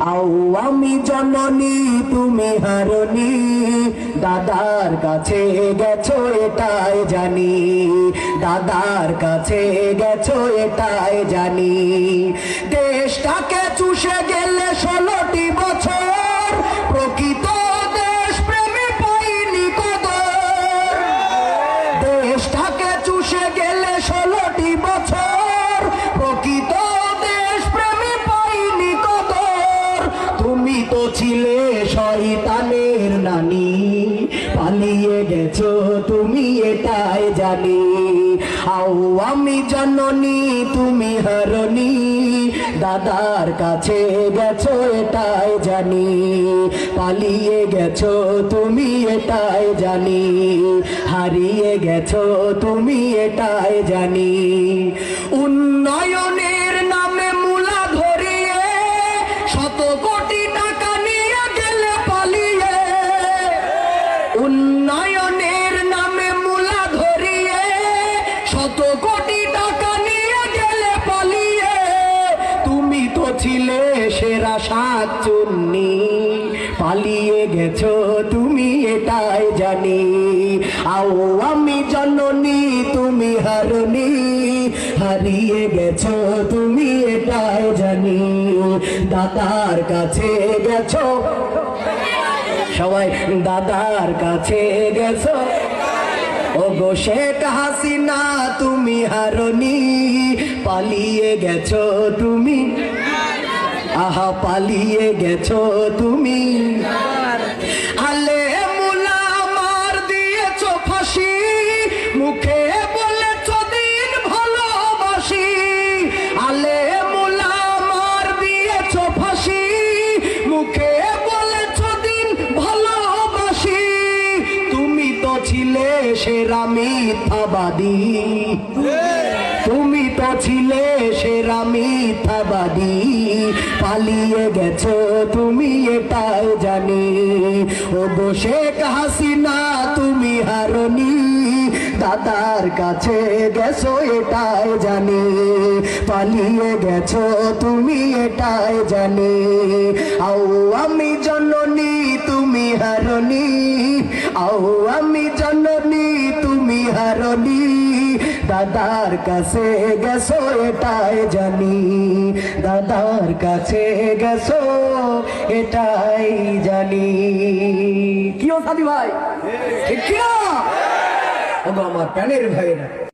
আও আমি জননী, তুমি হারনি। দাদার কাছে গেছো, এটাই জানি। দাদার কাছে গেছো, এটাই জানি। দেশটাকে চুষে গেলে ষোলোটি শয়তানের নানি, পালিয়ে গেছো তুমি এটাই জানি। আও আমি জননী, তুমি হারনি দাদার কাছে গেছো এটাই জানি। পালিয়ে গেছো তুমি এটাই জানি, হারিয়ে গেছো তুমি এটাই জানি। উন্নয়নের নামে মূলা ধরিয়ে, শত কোটি ছিলে সেরা সাত চুন্নি, পালিয়ে গেছো তুমি এটাই জানি। আও আমি জননী, তুমি হারনি হারিয়ে গেছো তুমি এটাই জানি। দাদার কাছে গেছো সবাই দাদার কাছে গেছো? ও গো শেখ হাসিনা, তুমি হারনি, পালিয়ে গেছো তুমি। আহা, পালিয়ে গেছো তুমি। আলে ছিলে সেরা মিথ্যাবাদী। তুমি তো ছিলে সেরা মিথ্যাবাদী। পালিয়ে গেছো তুমি এটাই জানি। ও শেখ হাসিনা, তুমি হারনি। দাদার কাছে গেছো এটাই জানি। পালিয়ে গেছো তুমি এটাই জানি। আও আমি জননী, তুমি হারনি। আও তুমি দাদার কাছে গেছো এটাই জানি। দাদার কাছে গেছো এটাই জানি। কি ও সাদি ভাই? ঠিক কি না আমার প্যানের ভাইরা